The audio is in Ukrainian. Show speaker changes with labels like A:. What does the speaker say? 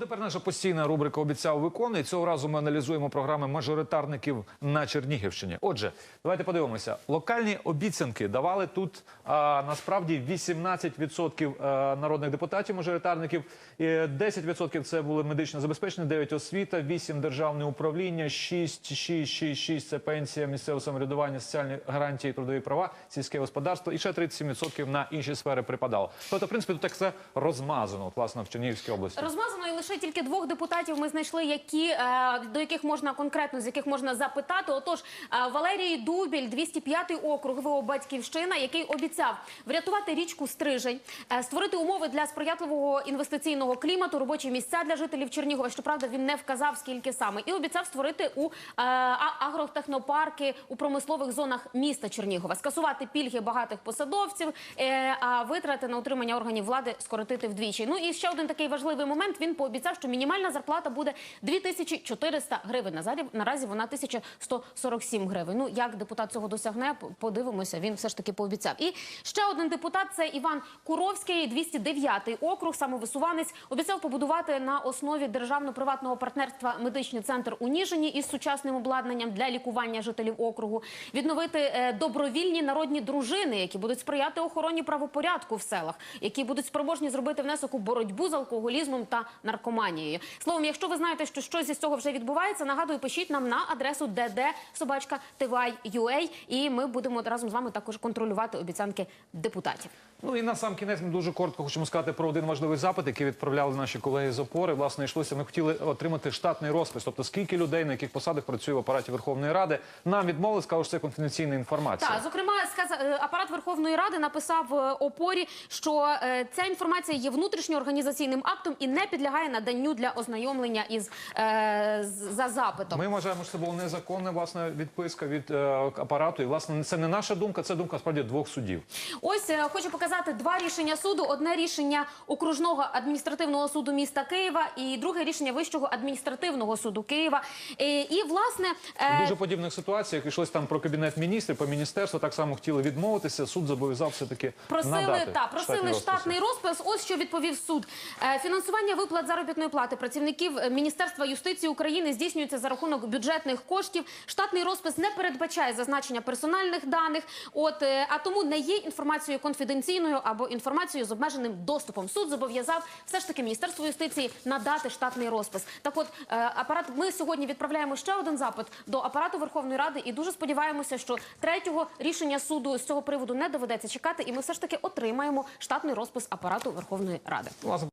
A: Тепер наша постійна рубрика обіцяв виконує. Цього разу ми аналізуємо програми мажоритарників на Чернігівщині. Отже, давайте подивимося. Локальні обіцянки давали тут а, насправді 18% народних депутатів мажоритарників. І 10% це були медично забезпечені, 9 освіта, 8 державне управління, 6, 6, 6, 6 це пенсія, місцеве самоврядування, соціальні гарантії, трудові права, сільське господарство і ще 37% на інші сфери припадало. Тобто, в принципі, тут так все розмазано, власне, в Чернігівській області.
B: Розмазано і лише тільки двох депутатів ми знайшли, які е, до яких можна конкретно з яких можна запитати. Отож, е, Валерій Дубіль, 205 округ, його батьківщина, який обіцяв врятувати річку Стрижень, е, створити умови для сприятливого інвестиційного клімату, робочі місця для жителів Чернігова. Щоправда, він не вказав скільки саме, і обіцяв створити у агротехнопарки у промислових зонах міста Чернігова, скасувати пільги багатих посадовців, а витрати на утримання органів влади скоротити вдвічі. Ну і ще один такий важливий момент. Він пообіцяв, що мінімальна зарплата буде 2400 гривень. Наразі, вона 1147 гривень. Ну як депутат цього досягне, подивимося. Він все ж таки пообіцяв. І ще один депутат це Іван Куровський, 209 округ, самовисуванець, обіцяв побудувати на основі державно-приватного партнерства медичний центр у Ніжині із сучасним обладнанням для лікування жителів округу, відновити е, добровільні народні дружини, які будуть сприяти охороні правопорядку в селах, які будуть спроможні зробити внесок у боротьбу з алкоголізмом та наркоманією. Словом, якщо ви знаєте, що щось із цього вже відбувається, нагадую, пишіть нам на адресу dd собачка TVI.ua, і ми будемо разом з вами також контролювати обіцянки депутатів.
A: Ну і на сам кінець ми дуже коротко хочемо сказати про один важливий запит, який відправляли наші колеги з опори. Власне, йшлося. Ми хотіли отримати штатний розпис, тобто скільки людей на яких посадах працює в апараті Верховної Ради. Нам відмовили, сказали, що це конфіденційна інформація.
B: Так, зокрема, е, апарат Верховної Ради написав е, опорі, що е, ця інформація є внутрішньоорганізаційним актом і не підлягає наданню для ознайомлення із е, за запитом.
A: Ми вважаємо, що це була незаконна власне відписка від е, апарату. І власне це не наша думка, це думка справді двох судів.
B: Ось е, хочу показати два рішення суду: одне рішення окружного адміністративного суду міста Києва, і друге рішення Вищого адміністративного суду Києва. Е, І власне е,
A: Дуже подібних ситуаціях йшлось там про кабінет міністрів, по міністерству так само хотіли відмовитися. Суд зобов'язав все таки
B: Просили
A: надати
B: та просили штатний розпис. Ось що відповів суд. Е, Фінансування виплат заробітної плати працівників е, Міністерства юстиції України здійснюється за рахунок бюджетних коштів. Штатний розпис не передбачає зазначення персональних даних. От е, а тому не є інформацією конфіденційною або інформацією з обмеженим доступом. Суд зобов'язав все ж таки Міністерство юстиції надати штатний розпис. Так, от е, апарат, ми сьогодні відправляємо ще один запит до апарату Верховної Ради і дуже сподіваємося, що третього рішення суду з цього приводу не доведеться чекати, і ми все ж таки отримаємо штатний розпис апарату Верховної Ради.